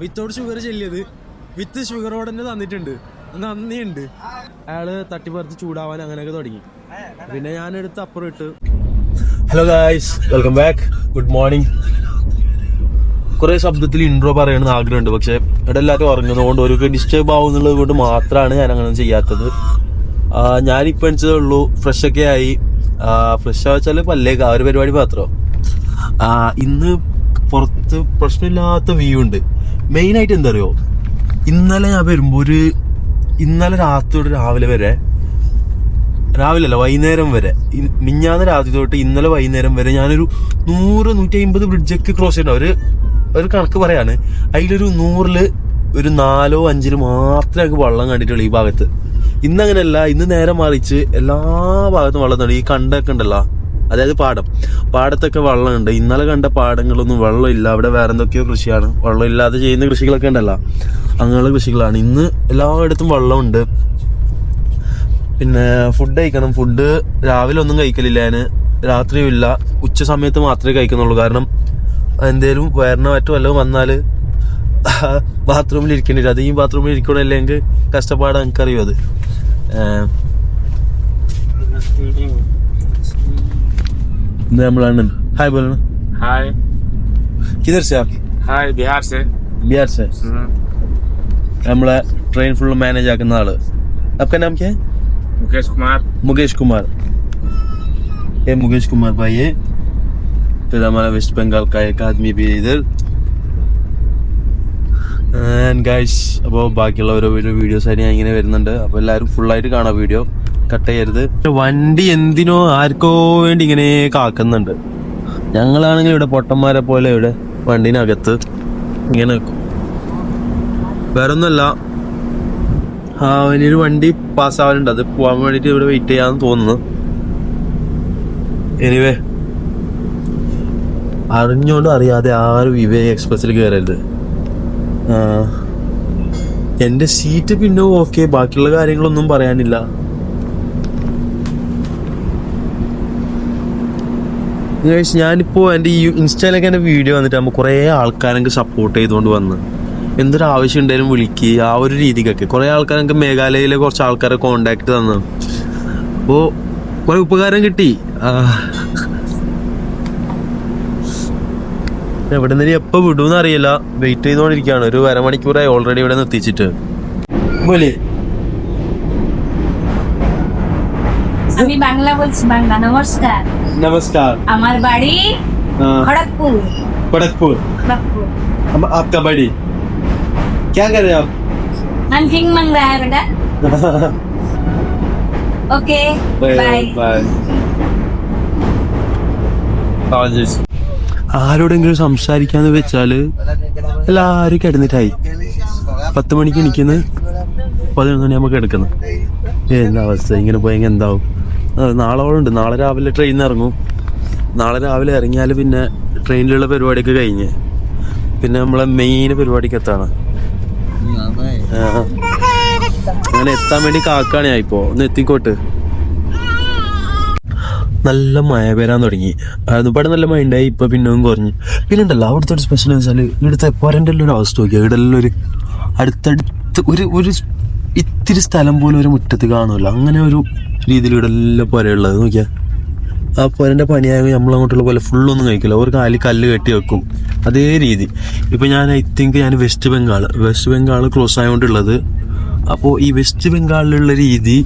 Without sugar ചെല്ലിയത്. വിത്ത് ഷുഗറോടെ തന്നെ തന്നിട്ടുണ്ട്. നന്ദിയുണ്ട്. അയാൾ തട്ടിപ്പറിച്ച് ചൂടാവാൻ അങ്ങനെയൊക്കെ തുടങ്ങി. പിന്നെ ഞാൻ എടുത്ത് അപ്പുറം ഇട്ട്. Hello guys welcome back good morning കുറെ ശബ്ദത്തിൽ ഇൻട്രോ പറയണമെന്ന് ആഗ്രഹമുണ്ട്. പക്ഷെ ഇവിടെ എല്ലാവരും ഉറങ്ങുന്നതുകൊണ്ട് ഒരു ഡിസ്റ്റർബ് ആവുന്നുള്ളത് കൊണ്ട് മാത്രമാണ് ഞാൻ അങ്ങനെ ചെയ്യാത്തത്. ഞാനിപ്പോൾ എണിച്ചതേ ഉള്ളൂ ഫ്രഷ് ഒക്കെ ആയി. ഫ്രഷ് ആവച്ചാൽ പല്ലേക്കാ ഒരു പരിപാടി മാത്രം. ഇന്ന് പുറത്ത് പ്രശ്നമില്ലാത്ത വ്യൂ ഉണ്ട്. മെയിൻ ആയിട്ട് എന്താ അറിയോ ഇന്നലെ ഞാൻ വരുമ്പോ ഒരു ഇന്നലെ രാത്രി തൊട്ട് രാവിലെ വരെ രാവിലെ അല്ല വൈകുന്നേരം വരെ മിഞ്ഞാന്ന് രാത്രി തൊട്ട് ഇന്നലെ വൈകുന്നേരം വരെ ഞാനൊരു നൂറ് നൂറ്റി അമ്പത് ബ്രിഡ്ജൊക്കെ ക്രോസ് ചെയ്യണം. ഒരു ഒരു കണക്ക് പറയാണ്. അതിലൊരു നൂറിൽ ഒരു നാലോ അഞ്ചിൽ മാത്രമേ എനിക്ക് വെള്ളം കണ്ടിട്ടുള്ളൂ ഈ ഭാഗത്ത്. ഇന്ന് അങ്ങനെയല്ല ഇന്ന് നേരം മറിച്ച് എല്ലാ ഭാഗത്തും വെള്ളം തന്നെ ഈ കണ്ടൊക്കെ ഉണ്ടല്ലോ. അതായത് പാടം. പാടത്തൊക്കെ വെള്ളമുണ്ട്. ഇന്നലെ കണ്ട പാടങ്ങളൊന്നും വെള്ളമില്ല. അവിടെ വേറെ എന്തൊക്കെയോ കൃഷിയാണ്. വെള്ളമില്ലാതെ ചെയ്യുന്ന കൃഷികളൊക്കെ ഉണ്ടല്ലോ. അങ്ങനെയുള്ള കൃഷികളാണ്. ഇന്ന് എല്ലായിടത്തും വെള്ളമുണ്ട്. പിന്നെ ഫുഡ് കഴിക്കണം. ഫുഡ് രാവിലെ ഒന്നും കഴിക്കലില്ല. ഞാൻ രാത്രിയും ഇല്ല. ഉച്ച സമയത്ത് മാത്രമേ കഴിക്കുന്നുള്ളൂ. കാരണം എന്തേലും വയറിനോ മറ്റോ വല്ലതും വന്നാൽ ബാത്റൂമിൽ ഇരിക്കേണ്ടി വരും അത് ഈ ബാത്റൂമിൽ ഇരിക്കണല്ലെങ്കിൽ കഷ്ടപ്പാട് എനിക്കറിയും അത്. ഏഹ് ഇത് നമ്മളാണ് ഹായ് बोलना हाय किधर से आप हाय बिहार से बिहार से നമ്മളെ ട്രെയിൻ ഫുൾ മാനേജ് ആക്കുന്ന ആള് आपका नाम क्या है मुकेश कुमार मुकेश कुमार ये मुकेश कुमार भाई है फिर हमारा वेस्ट बंगाल का एक आदमी भी है इधर ആൻഡ് ഗൈസ് അപ്പോൾ ബാക്കിയുള്ള ഓരോ വീഡിയോ വീഡിയോസ് ആയിട്ട് ഞാൻ ഇങ്ങനെ വരുന്നുണ്ട് അപ്പോൾ എല്ലാവരും ഫുള്ളായിട്ട് കാണാം വീഡിയോ കട്ട് ചെയ്യരുത് വണ്ടി എന്തിനോ ആർക്കോ വേണ്ടി ഇങ്ങനെ കാക്കുന്നുണ്ട്. ഞങ്ങളാണെങ്കിൽ ഇവിടെ പൊട്ടന്മാരെ പോലെ ഇവിടെ വണ്ടിനകത്ത് ഇങ്ങനെ വേറൊന്നുമല്ല ആ വലിയൊരു വണ്ടി പാസ്സാവാനുണ്ട് അത് പോകാൻ വേണ്ടിട്ട് ഇവിടെ വെയിറ്റ് ചെയ്യാന്ന് തോന്നുന്നു. എനിവേ അറിഞ്ഞോണ്ട് അറിയാതെ ആരും വിവേക് എക്സ്പ്രസ്സിൽ കയറരുത് എന്റെ സീറ്റ് പിന്നെ ഓക്കെ ബാക്കിയുള്ള കാര്യങ്ങളൊന്നും പറയാനില്ല. Guys, ഞാനിപ്പോ എന്റെ ഈ ഇൻസ്റ്റയിലൊക്കെ എന്റെ വീഡിയോ വന്നിട്ട് നമ്മൾ കുറെ ആൾക്കാരൊക്കെ സപ്പോർട്ട് ചെയ്തുകൊണ്ട് വന്ന് എന്തൊരു ആവശ്യം ഉണ്ടെങ്കിലും വിളിക്കുക ആ ഒരു രീതിക്കൊക്കെ കുറെ ആൾക്കാർ എനിക്ക് മേഘാലയയിലെ കുറച്ച് ആൾക്കാരെ കോണ്ടാക്ട് തന്നു അപ്പോ കുറെ ഉപകാരം കിട്ടി ആ. എവിടെ നിന്ന് എപ്പോ വിടുമെന്ന് അറിയില്ല വെയിറ്റ് ചെയ്തുകൊണ്ടിരിക്കുകയാണ് ഒരു അരമണിക്കൂറായി ഓൾറെഡി ഇവിടെ നിർത്തിച്ചിട്ട് പോലെ আমি বাংলা বলছি বাংলা নমস্কার नमस्कार আমার বাড়ি খড়গপুর खड़गपुर খড়গপুর आपका बड़ी क्या कर रहे हैं নানজিং বাংলা বেটা आप ওকে বাই ആരോടെങ്കിലും സംസാരിക്കാന്ന് വെച്ചാല് എല്ലാരും കിടന്നിട്ടായി പത്ത് മണിക്ക് എണിക്കുന്നു പതിനൊന്ന് മണിയാകുമ്പോ കിടക്കുന്നു എന്താ അവസ്ഥ ഇങ്ങനെ പോയെങ്കിൽ എന്താവും ആ, നാളെ രാവിലെ ട്രെയിനിൽ ഇറങ്ങും. നാളെ രാവിലെ ഇറങ്ങിയാൽ പിന്നെ ട്രെയിനിലുള്ള പരിപാടിയൊക്കെ കഴിഞ്ഞ്. പിന്നെ നമ്മളെ മെയിൻ പരിപാടിക്ക് എത്താണ്. അങ്ങനെ എത്താൻ വേണ്ടി കാക്കാണ് ഞാൻ ഇപ്പോ. ഒന്ന് എത്തിക്കോട്ട്. നല്ല മഴ വരാൻ തുടങ്ങി. അതുപാടെ നല്ല മഴ ഉണ്ടായി ഇപ്പൊ പിന്നെയും കുറഞ്ഞു. പിന്നെ ഉണ്ടല്ലോ അവിടുത്തെ ഒരു സ്പെഷ്യൽ വെച്ചാൽ ഇവിടുത്തെ പോരന്റെ ഒരു അവസ്ഥ നോക്കിയാൽ ഇവിടെ ഒരു അടുത്തടുത്ത് ഒരു ഒരു ഇത്തിരി സ്ഥലം പോലും ഒരു മുറ്റത്ത് കാണുമല്ലോ അങ്ങനെ ഒരു രീതിയിൽ ഇവിടെ എല്ലാം പുരയുള്ളത് നോക്കിയാൽ ആ പുരന്റെ പണിയായ നമ്മളങ്ങോട്ടുള്ള പോലെ ഫുള്ളൊന്നും കഴിക്കില്ല. ഒരു കാലിൽ കല്ല് കെട്ടി വെക്കും. അതേ രീതി. ഇപ്പം ഞാൻ ഐ തിങ്ക് ഞാൻ West Bengal West Bengal close ആയതുകൊണ്ടുള്ളത് അപ്പോൾ ഈ വെസ്റ്റ് ബംഗാളിലുള്ള രീതി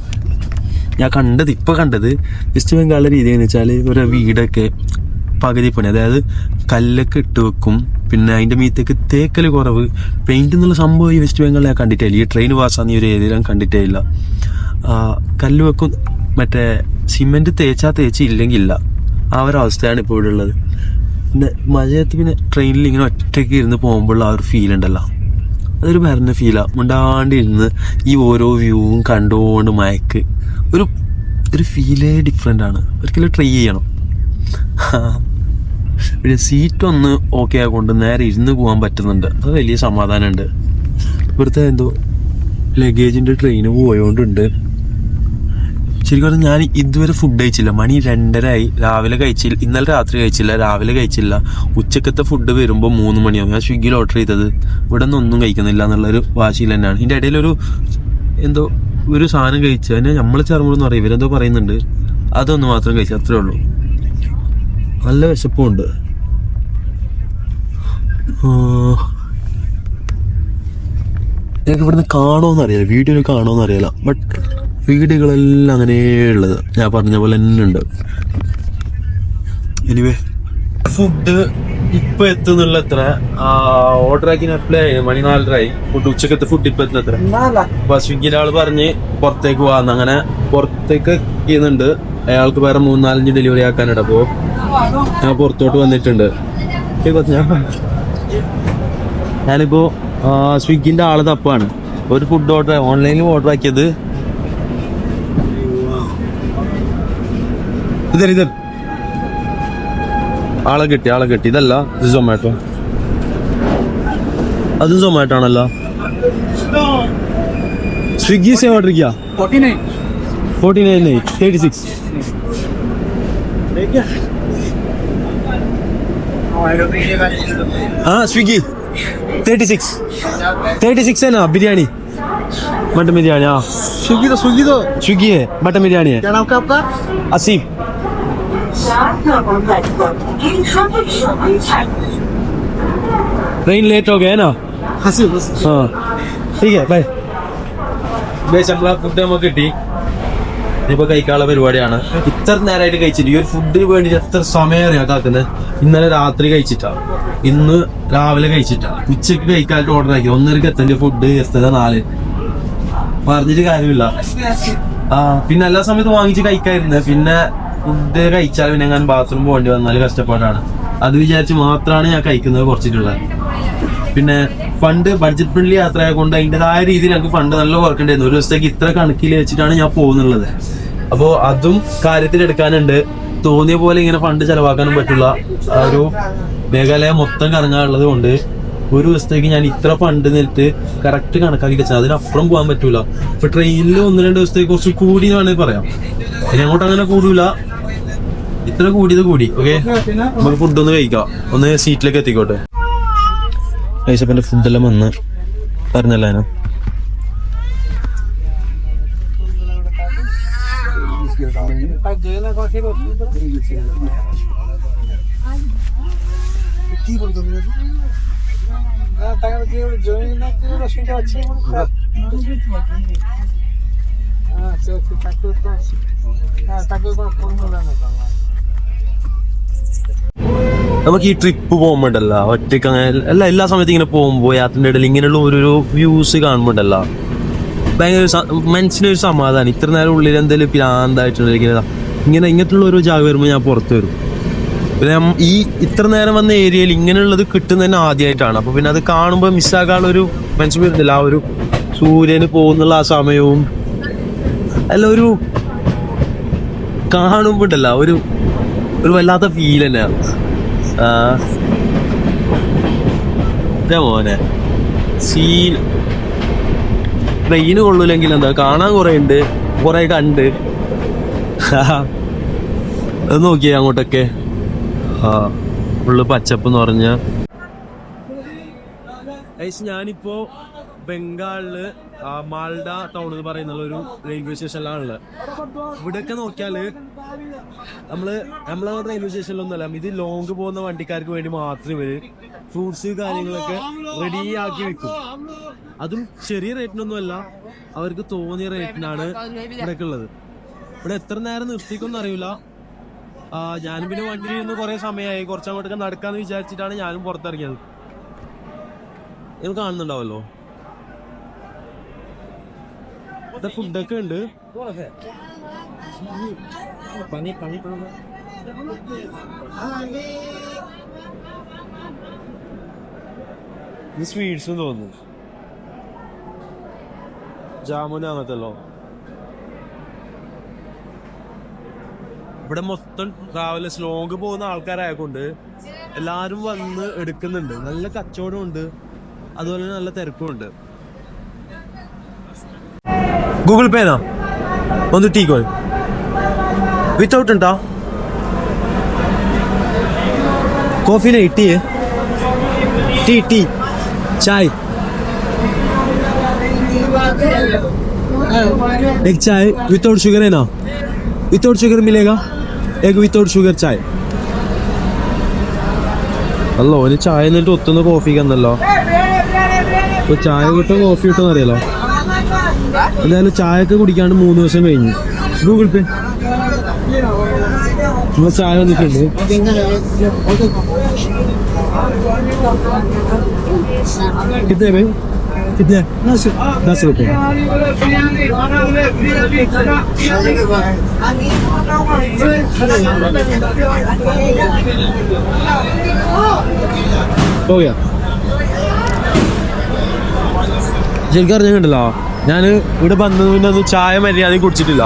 ഞാൻ കണ്ടത് ഇപ്പോൾ കണ്ടത് വെസ്റ്റ് ബംഗാളിലെ രീതി എന്ന് വെച്ചാൽ ഒരു വീടൊക്കെ പകുതി പണി അതായത് കല്ലൊക്കെ ഇട്ട് വെക്കും പിന്നെ അതിന്റെ മീത്തേക്ക് തേക്കൽ കുറവ് പെയിന്റ് എന്നുള്ള സംഭവം ഈ വെസ്റ്റ് ബംഗാളിൽ ഞാൻ കണ്ടിട്ടില്ല ഈ ട്രെയിൻ പാസ്സാന്ന് ഈ ഒരു ഏരിയയിൽ ഞാൻ കണ്ടിട്ടേ ഇല്ല കല്ല് വെക്കും മറ്റേ സിമെന്റ് തേച്ചാ തേച്ച് ഇല്ലെങ്കില്ല ആ ഒരു അവസ്ഥയാണ് ഇപ്പോൾ ഇവിടെ ഉള്ളത് പിന്നെ മഴയത്ത് പിന്നെ ട്രെയിനിൽ ഇങ്ങനെ ഒറ്റയ്ക്ക് ഇരുന്ന് പോകുമ്പോഴുള്ള ആ ഒരു ഫീൽ ഉണ്ടല്ലോ. അതൊരു ഭരണ ഫീലാണ് മുണ്ടാണ്ട് ഇരുന്ന് ഈ ഓരോ വ്യൂവും കണ്ടുകൊണ്ട് മയക്ക്. ഒരു ഒരു ഫീലേ ഡിഫറെന്റ് ആണ്. ഒരിക്കലും ട്രൈ ചെയ്യണം. പിന്നെ സീറ്റ് ഒന്ന് ഓക്കെ ആകൊണ്ട് നേരെ ഇരുന്ന് പോകാൻ പറ്റുന്നുണ്ട്. അത് വലിയ സമാധാനമുണ്ട്. ഇവിടുത്തെ എന്തോ ലഗേജിന്റെ ട്രെയിന് പോയോണ്ടുണ്ട്. ശരിക്കും പറഞ്ഞാൽ ഞാൻ ഇതുവരെ ഫുഡ് കഴിച്ചില്ല. മണി രണ്ടരായി രാവിലെ കഴിച്ചില്ല. ഇന്നലെ രാത്രി കഴിച്ചില്ല. രാവിലെ കഴിച്ചില്ല. ഉച്ചക്കത്തെ ഫുഡ് വരുമ്പോൾ മൂന്ന് മണിയാവും. ഞാൻ സ്വിഗ്ഗിയിൽ ഓർഡർ ചെയ്തത്. ഇവിടെ നിന്ന് ഒന്നും കഴിക്കുന്നില്ല എന്നുള്ളൊരു വാശിയിൽ തന്നെയാണ്. ഇതിന്റെ ഇടയിലൊരു എന്തോ ഒരു സാധനം കഴിച്ചു അതിനെ നമ്മൾ ചേർമ്പോഴൊന്നും പറയും. ഇവരെന്തോ പറയുന്നുണ്ട്. അതൊന്ന് മാത്രം കഴിച്ചു അത്രേ ഉള്ളൂ. നല്ല വിശപ്പുണ്ട്. ഞങ്ങൾക്ക് ഇവിടുന്ന് കാണോന്ന് അറിയില്ല വീഡിയോയിൽ കാണോന്ന് അറിയില്ല ബട്ട് വീടുകളെല്ലാം അങ്ങനെ ഉള്ളത് ഞാൻ പറഞ്ഞ പോലെ തന്നെ ഉണ്ട്. എനിവേ ഫുഡ് ഇപ്പൊ എത്തുന്നുള്ള എത്ര ഓർഡർ ആക്കി അപ്ലൈ ആയി മണി നാലരായി ഫുഡ് ഉച്ചക്കത്തെ ഫുഡ് ഇപ്പൊ എത്തുന്ന എത്ര അപ്പൊ സ്വിഗ്ഗിയുടെ ആൾ പറഞ്ഞ് പുറത്തേക്ക് പോവാന്ന്. അങ്ങനെ പുറത്തേക്ക് ചെയ്യുന്നുണ്ട് അയാൾക്ക് വേറെ മൂന്നാലഞ്ച് ഡെലിവറി ആക്കാനുണ്ട്. അപ്പോ ഞാൻ പുറത്തോട്ട് വന്നിട്ടുണ്ട്. ഞാനിപ്പോ സ്വിഗ്ഗിന്റെ ആൾ തപ്പാണ്. ഒരു ഫുഡ് ഓർഡർ ഓൺലൈനിൽ ഓർഡർ ആക്കിയത്. ഇതർ ആളെ കിട്ടി ആളെ കിട്ടി ഇതല്ല ഇത് സൊമാറ്റോ അതും സൊമാറ്റോ ആണല്ലോ സ്വിഗ്ഗി സേ ഓർഡർ കിയാ ഫോർട്ടി നയൻ തേർട്ടി സിക്സ് हाँ Swiggy thirty six thirty six है ना बिरयानी मटन बिरयानी हाँ स्विगी तो स्विगी तो स्विगी है मटन बिरयानी है क्या नाम क्या आपका असीम ट्रेन लेट हो गया है ना हसी हसी हाँ ठीक है ബൈ ബേസ് നമ്മളെ ഫുഡ് നമുക്ക് കിട്ടി ഇനിയിപ്പോ കഴിക്കാനുള്ള പരിപാടിയാണ് ഇത്ര നേരമായിട്ട് കഴിച്ചിട്ട് ഈ ഒരു ഫുഡിന് വേണ്ടി എത്ര സമയം അറിയാം കാക്കുന്നത് ഇന്നലെ രാത്രി കഴിച്ചിട്ടാ ഇന്ന് രാവിലെ കഴിച്ചിട്ടാ ഉച്ചക്ക് കഴിക്കാനായിട്ട് ഓർഡർ ആക്കി ഒന്നരക്ക് എത്തേണ്ട ഫുഡ് എത്തുക നാല് പറഞ്ഞിട്ട് കാര്യമില്ല ആ പിന്നെ എല്ലാ സമയത്തും വാങ്ങിച്ച് കഴിക്കാതിരുന്നത് പിന്നെ ഫുഡ് കഴിച്ചാൽ പിന്നെ ഞാൻ ബാത്റൂം പോകേണ്ടി വന്നാൽ കഷ്ടപ്പാടാണ്. അത് വിചാരിച്ച് മാത്രമാണ് ഞാൻ കഴിക്കുന്നത് കുറച്ചിട്ടുള്ളത്. പിന്നെ ഫണ്ട് ബഡ്ജറ്റ് ഫ്രണ്ട്ലി യാത്ര കൊണ്ട് അതിന്റെതായ രീതിയിൽ ഞങ്ങൾക്ക് ഫണ്ട് നല്ല കുറക്കണ്ടായിരുന്നു ഒരു ദിവസത്തേക്ക് ഇത്ര കണക്കിൽ വെച്ചിട്ടാണ് ഞാൻ പോകുന്നുള്ളത്. അപ്പോൾ അതും കാര്യത്തിലെടുക്കാനുണ്ട് തോന്നിയ പോലെ ഇങ്ങനെ ഫണ്ട് ചെലവാക്കാനും പറ്റുള്ള ഒരു മേഘാലയ മൊത്തം കറങ്ങാനുള്ളത് കൊണ്ട് ഒരു ദിവസത്തേക്ക് ഞാൻ ഇത്ര ഫണ്ട് നിന്നിട്ട് കറക്റ്റ് കണക്കാക്കി വെച്ചാൽ അതിനപ്പുറം പോകാൻ പറ്റൂല. ഇപ്പൊ ട്രെയിനിൽ ഒന്ന് രണ്ട് ദിവസത്തേക്ക് കുറച്ച് കൂടി എന്ന് വേണമെങ്കിൽ പറയാം. ഇനി അങ്ങോട്ട് അങ്ങനെ കൂടൂല. ഇത്ര കൂടിയത് കൂടി ഓക്കെ നമുക്ക് ഫുഡ് ഒന്ന് കഴിക്കാം ഒന്ന് സീറ്റിലേക്ക് എത്തിക്കോട്ടെ ഐസപ്പന്റെ ഫുഡെല്ലാം വന്ന് പറഞ്ഞല്ല ഞാൻ কি বলতো তুমি না তাকে কি জমি না কি অসুবিধা আছে হ্যাঁ সে তাকে তো হ্যাঁ তাকে কোনো ফোন করলে না നമുക്ക് ഈ ട്രിപ്പ് പോകുമ്പോണ്ടല്ല ഒറ്റയ്ക്ക് അങ്ങനെ അല്ല എല്ലാ സമയത്തും ഇങ്ങനെ പോകുമ്പോൾ യാത്രയുടെ ഇടയിൽ ഇങ്ങനെയുള്ള ഓരോരോ വ്യൂസ് കാണുമ്പോണ്ടല്ല ഭയങ്കര മനസ്സിനൊരു സമാധാനം. ഇത്ര നേരം ഉള്ളിൽ എന്തെങ്കിലും പ്രാന്തായിട്ടുണ്ടെങ്കിൽ ഇങ്ങനെ ഇങ്ങനെ ഇങ്ങനത്തുള്ള ഒരു ജാഗ വരുമ്പോൾ ഞാൻ പുറത്ത് വരും. പിന്നെ ഈ ഇത്ര നേരം വന്ന ഏരിയയിൽ ഇങ്ങനെയുള്ളത് കിട്ടുന്നത് തന്നെ ആദ്യമായിട്ടാണ് അപ്പോൾ പിന്നെ അത് കാണുമ്പോൾ മിസ്സാകാനുള്ള ഒരു മനസ്സിൽ വരുന്നില്ല. ആ ഒരു സൂര്യന് പോകുന്നുള്ള ആ സമയവും അല്ല ഒരു കാണുമ്പോണ്ടല്ല ഒരു ഒരു വല്ലാത്ത ഫീൽ ഇതാ മോനെ. സീൻ ട്രെയിന് കൊള്ളൂലെങ്കിൽ എന്താ? കാണാൻ കുറെ ഉണ്ട്. കുറെ കണ്ട്. അത് നോക്കിയേ അങ്ങോട്ടൊക്കെ. ആ. ഫുള്ള് പച്ചപ്പ് എന്ന് പറഞ്ഞ ഞാനിപ്പോ ബംഗാളിൽ മാൾഡ ടൗൺ എന്ന് പറയുന്ന ഒരു റെയിൽവേ സ്റ്റേഷനിലാണുള്ളത് ഇവിടെയൊക്കെ നോക്കിയാൽ നമ്മൾ നമ്മളെ റെയിൽവേ സ്റ്റേഷനിലൊന്നുമല്ല ഇത് ലോങ് പോകുന്ന വണ്ടിക്കാർക്ക് വേണ്ടി മാത്രം ഇവർ ഫ്രൂട്ട്സ് കാര്യങ്ങളൊക്കെ റെഡി ആക്കി വെക്കും. അതും ചെറിയ റേറ്റിനൊന്നുമല്ല അവർക്ക് തോന്നിയ റേറ്റിനാണ് ഇവിടെയൊക്കെ ഉള്ളത്. ഇവിടെ എത്ര നേരം നിർത്തിക്കൊന്നും അറിയില്ല. ഞാനും പിന്നെ വണ്ടിയിൽ നിന്ന് കുറെ സമയമായി. കുറച്ചങ്ങോട്ടൊക്കെ നടക്കാന്ന് വിചാരിച്ചിട്ടാണ് ഞാനും പുറത്തിറങ്ങിയത്. നിങ്ങൾ കാണുന്നുണ്ടാവല്ലോ? ഇവിടെ ഫുഡൊക്കെ ഉണ്ട്. ഇത് സ്വീറ്റ്സും തോന്നുന്നു. ജാമുൻ ഇവിടെ മൊത്തം രാവിലെ ലോങ് പോകുന്ന ആൾക്കാരായതുകൊണ്ട് എല്ലാരും വന്ന് എടുക്കുന്നുണ്ട്. നല്ല കച്ചവടം ഉണ്ട്. അതുപോലെ നല്ല തിരക്കും ഉണ്ട് ഗൂഗിൾ പേനാ ഒന്ന് ടീക്കോൾ विदाउट उंटा कॉफी नहीं टी है टी टी चाय एक चाय विदाउट शुगर है ना विदाउट शुगर मिलेगा एक विदाउट शुगर चाय അല്ലോ ഒരു ചായ എന്നിട്ട് ഒത്തുന്ന കോഫിക്ക് എന്നല്ലോ ഇപ്പൊ ചായ കിട്ടോ കോഫി കിട്ടോ അറിയാലോ എന്തായാലും ചായയൊക്കെ കുടിക്കാണ്ട് മൂന്ന് ദിവസം കഴിഞ്ഞു ഗൂഗിൾ പേ ഇപ്പൊ ചായ വന്നിട്ടുണ്ട് कितने में कितने दस दस रुपए हो गया ശരിക്കും അറിഞ്ഞിട്ടുണ്ടല്ലോ ഞാൻ ഇവിടെ വന്നത് പിന്നെ ഒന്നും ചായ മര്യാദ കുടിച്ചിട്ടില്ല.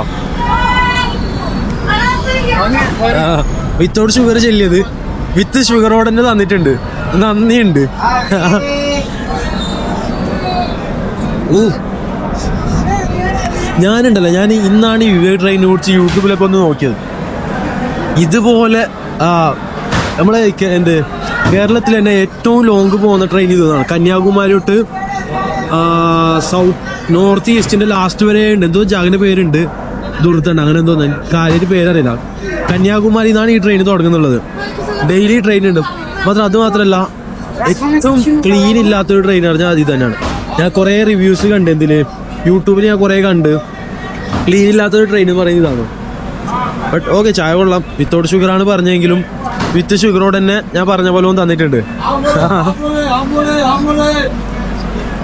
Without sugar ചെല്ലിയത്. വിത്ത് ഷുഗറോടെ തന്നെ തന്നിട്ടുണ്ട്. നന്ദിയുണ്ട്. ഞാനുണ്ടല്ലോ ഞാൻ ഇന്നാണ് എ ട്രെയിൻ കുറിച്ച് യൂട്യൂബിലൊക്കെ ഒന്ന് നോക്കിയത്. ഇതുപോലെ നമ്മളെ എന്ത് കേരളത്തിൽ തന്നെ ഏറ്റവും ലോങ് പോകുന്ന ട്രെയിൻ ഇതാണ് കന്യാകുമാരി തൊട്ട് സൗത്ത് നോർത്ത് ഈസ്റ്റിന്റെ ലാസ്റ്റ് വരെ ഉണ്ട്. എന്തോ ജാഗിന്റെ പേരുണ്ട്. ദുർത്തണ്ട അങ്ങനെ എന്തോ കാര്യമായിട്ട് പേരറിയില്ല. കന്യാകുമാരി നിന്നാണ് ഈ ട്രെയിൻ തുടങ്ങുന്നുള്ളത്. ഡെയിലി ട്രെയിൻ ഉണ്ട്. മാത്രം അത് മാത്രമല്ല ഏറ്റവും ക്ലീൻ ഇല്ലാത്തൊരു ട്രെയിൻ പറഞ്ഞാൽ അതിൽ തന്നെയാണ്. ഞാൻ കുറേ റിവ്യൂസ് കണ്ട് എന്തിന്? യൂട്യൂബിൽ ഞാൻ കുറേ കണ്ട്. ക്ലീൻ ഇല്ലാത്തൊരു ട്രെയിൻ പറയുന്നതാണ് ബട്ട് ഓക്കെ ചായ കൊള്ളാം. വിത്തൗട്ട് ഷുഗർ ആണ് പറഞ്ഞെങ്കിലും വിത്ത് ഷുഗറോട് തന്നെ ഞാൻ പറഞ്ഞ പോലെ ഒന്ന് തന്നിട്ടുണ്ട്.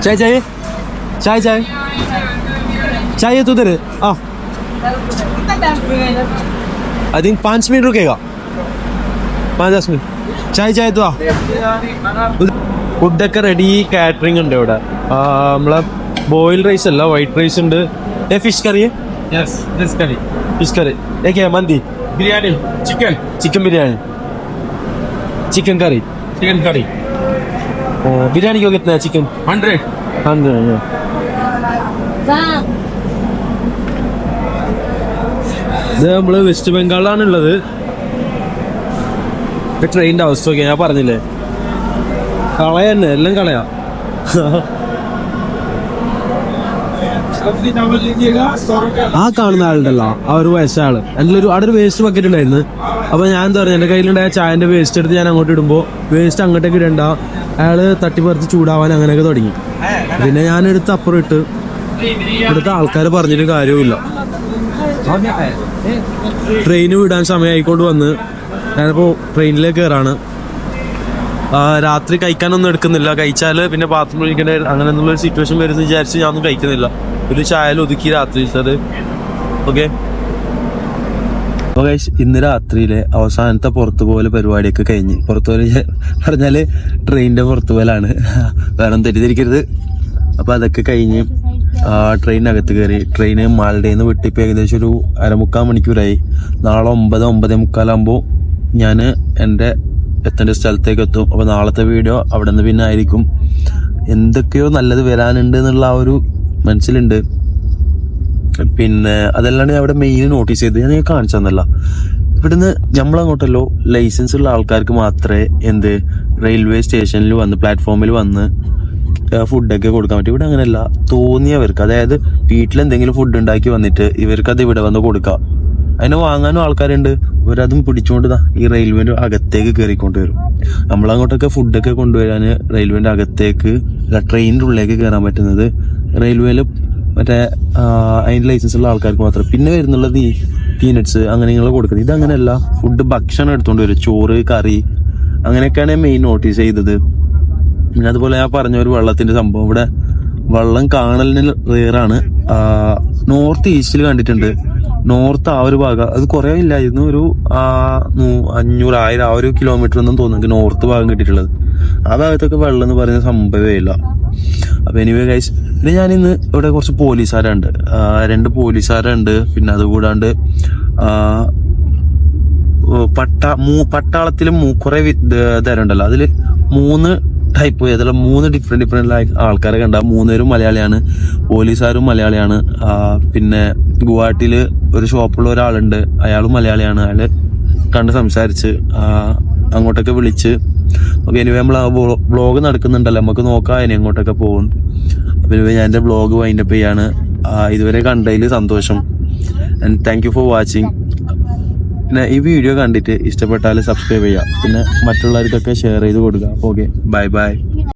ചായ ചായ ചായ ചായ ചായ तो उधर है आ आई थिंक पाँच मिनट रुकेगा पाँच दस मिनट ചായ ചായ തോ ഫുഡൊക്കെ റെഡി കാറ്ററിംഗ് ഉണ്ട് ഇവിടെ ആ, നമ്മളെ ബോയിൽ റൈസ് അല്ല വൈറ്റ് റൈസ് ഉണ്ട് ഏ fish curry Yes, this curry. Fish curry ഏക്കെ mandi Biryani, chicken, chicken biryani chicken curry chicken curry. Biryani क्यों कितना है चिकन 100. हंड्रेड ഇത് നമ്മള് വെസ്റ്റ് ബംഗാളിലാണ് ഉള്ളത് ട്രെയിനിന്റെ അവസ്ഥ ഒക്കെ ഞാൻ പറഞ്ഞില്ലേ കളയ തന്നെ എല്ലാം കളയാ सब्जी चावल लीजिएगा सौ रुपया ആ കാണുന്ന ആളുണ്ടല്ലോ ആ ഒരു വയസ്സായ ആള് എൻ്റെ ഒരു അവിടെ ഒരു വേസ്റ്റ് ബക്കറ്റ് ഉണ്ടായിരുന്നു അപ്പൊ ഞാൻ എന്താ പറയുക എൻ്റെ കയ്യിലുണ്ടായ ചായന്റെ വേസ്റ്റ് എടുത്ത് ഞാൻ അങ്ങോട്ട് ഇടുമ്പോൾ വേസ്റ്റ് അങ്ങോട്ടേക്ക് ഇടണ്ട അയാൾ തട്ടിപ്പറിച്ച് ചൂടാവാൻ അങ്ങനെയൊക്കെ തുടങ്ങി. പിന്നെ ഞാൻ എടുത്ത് അപ്പുറം ഇട്ട് ഇവിടുത്തെ ആൾക്കാർ പറഞ്ഞിട്ട് കാര്യവുമില്ല. ട്രെയിന് വിടാൻ സമയമായിക്കൊണ്ട് വന്ന് ഞാനിപ്പോ ട്രെയിനിലേക്ക് കയറാണ് രാത്രി കഴിക്കാനൊന്നും എടുക്കുന്നില്ല. കഴിച്ചാൽ പിന്നെ ബാത്റൂം കഴിക്കേണ്ട അങ്ങനെ ഒരു സിറ്റുവേഷൻ വരുന്ന വിചാരിച്ച് ഞാനൊന്നും കഴിക്കുന്നില്ല. ഒരു ചായ ഒതുക്കി രാത്രിയിലത് ഓക്കെ ഇന്ന് രാത്രിയിലെ അവസാനത്തെ പുറത്തു പോലെ പരിപാടിയൊക്കെ കഴിഞ്ഞ്. പുറത്തു പോലെ പറഞ്ഞാൽ ട്രെയിനിന്റെ പുറത്തു പോലാണ് വേണം തെറ്റിദ്ധരിക്കരുത്. അപ്പൊ അതൊക്കെ കഴിഞ്ഞ് ട്രെയിനകത്ത് കയറി. ട്രെയിന് മാൾഡയിൽ നിന്ന് വെട്ടിപ്പോ ഏകദേശം ഒരു അരമുക്കാൽ മണിക്കൂറായി. നാളെ ഒമ്പത് ഒമ്പതേ മുക്കാലാകുമ്പോൾ ഞാൻ എന്റെ എത്തേണ്ട സ്ഥലത്തേക്ക് എത്തും. അപ്പോൾ നാളത്തെ വീഡിയോ അവിടെ നിന്ന് പിന്നെ ആയിരിക്കും. എന്തൊക്കെയോ നല്ലത് വരാനുണ്ട് എന്നുള്ള ആ ഒരു മനസ്സിലുണ്ട്. പിന്നെ അതെല്ലാം അവിടെ മെയിൻ നോട്ടീസ് ചെയ്ത് ഞാൻ കാണിച്ചു തന്നല്ല. ഇവിടുന്ന് നമ്മളങ്ങോട്ടല്ലോ ലൈസൻസ് ഉള്ള ആൾക്കാർക്ക് മാത്രമേ എന്ത് റെയിൽവേ സ്റ്റേഷനിൽ വന്ന് പ്ലാറ്റ്ഫോമിൽ വന്ന് ഫുഡൊക്കെ കൊടുക്കാൻ പറ്റും. ഇവിടെ അങ്ങനെയല്ല. തോന്നിയവർക്ക് അതായത് വീട്ടിലെന്തെങ്കിലും ഫുഡ് ഉണ്ടാക്കി വന്നിട്ട് ഇവർക്ക് അത് ഇവിടെ വന്ന് കൊടുക്കാം. അതിനെ വാങ്ങാനും ആൾക്കാരുണ്ട്. ഇവരതും പിടിച്ചുകൊണ്ട് ഈ റെയിൽവേന്റെ അകത്തേക്ക് കയറിക്കൊണ്ട് വരും. നമ്മളങ്ങോട്ടൊക്കെ ഫുഡൊക്കെ കൊണ്ടുവരാൻ റെയിൽവേന്റെ അകത്തേക്ക് ട്രെയിനിന്റെ ഉള്ളിലേക്ക് കയറാൻ പറ്റുന്നത് റെയിൽവേയിൽ മറ്റേ അതിന്റെ ലൈസൻസ് ഉള്ള ആൾക്കാർക്ക് മാത്രം. പിന്നെ വരുന്നുള്ളത് ഈ പീനട്സ് അങ്ങനെയുള്ള കൊടുക്കുന്നത്. ഇതങ്ങനെയല്ല ഫുഡ് ഭക്ഷണം എടുത്തുകൊണ്ട് വരും. ചോറ് കറി അങ്ങനെയൊക്കെയാണ് മെയിൻ നോട്ടീസ് ചെയ്തത്. പിന്നെ അതുപോലെ ഞാൻ പറഞ്ഞ ഒരു വെള്ളത്തിന്റെ സംഭവം. ഇവിടെ വെള്ളം കാണലിന് റേറാണ് നോർത്ത് ഈസ്റ്റിൽ കണ്ടിട്ടുണ്ട്. നോർത്ത് ആ ഒരു ഭാഗം. അത് കുറേ ഇല്ലായിരുന്നു. ഒരു അഞ്ഞൂറ് ആയിരം ആ ഒരു കിലോമീറ്റർ ഒന്നും തോന്നുന്നു നോർത്ത് ഭാഗം കിട്ടിയിട്ടുള്ളത്. ആ ഭാഗത്തൊക്കെ വെള്ളം എന്ന് പറയുന്ന സംഭവമേ ഇല്ല. അപ്പൊ എനിവേ ഗൈസ് പിന്നെ ഞാൻ ഇന്ന് ഇവിടെ കുറച്ച് പോലീസുകാരുണ്ട്. രണ്ട് പോലീസുകാരുണ്ട്. പിന്നെ അതുകൂടാണ്ട് പട്ട മൂ പട്ടാളത്തിൽ മൂ കുറെ തരം ഉണ്ടല്ലോ അതിൽ മൂന്ന് ടൈപ്പ് ചെയ്തിട്ടുള്ള മൂന്ന് ഡിഫറെന്റ് ഡിഫറെന്റ് ആൾക്കാരെ കണ്ട. മൂന്നുപേരും മലയാളിയാണ്. പോലീസുകാരും മലയാളിയാണ്. പിന്നെ ഗുവാഹട്ടിയിൽ ഒരു ഷോപ്പുള്ള ഒരാളുണ്ട്. അയാളും മലയാളിയാണ്. അയാൾ കണ്ട് സംസാരിച്ച് അങ്ങോട്ടൊക്കെ വിളിച്ച്. ഓക്കെ ഇനി നമ്മൾ ആ ബ്ലോഗ് നടക്കുന്നുണ്ടല്ലോ. നമുക്ക് നോക്കാം ഇനി അങ്ങോട്ടൊക്കെ പോകും. പിന്നെ ഞാൻ എന്റെ ബ്ലോഗ് വൈൻഡപ്പ് ചെയ്യാണ്. ഇതുവരെ കണ്ടതിൽ സന്തോഷം. And thank you for watching പിന്നെ ഈ വീഡിയോ കണ്ടിട്ട് ഇഷ്ടപ്പെട്ടാൽ സബ്സ്ക്രൈബ് ചെയ്യുക. പിന്നെ മറ്റുള്ളവർക്കൊക്കെ ഷെയർ ചെയ്ത് കൊടുക്കുക. Okay bye bye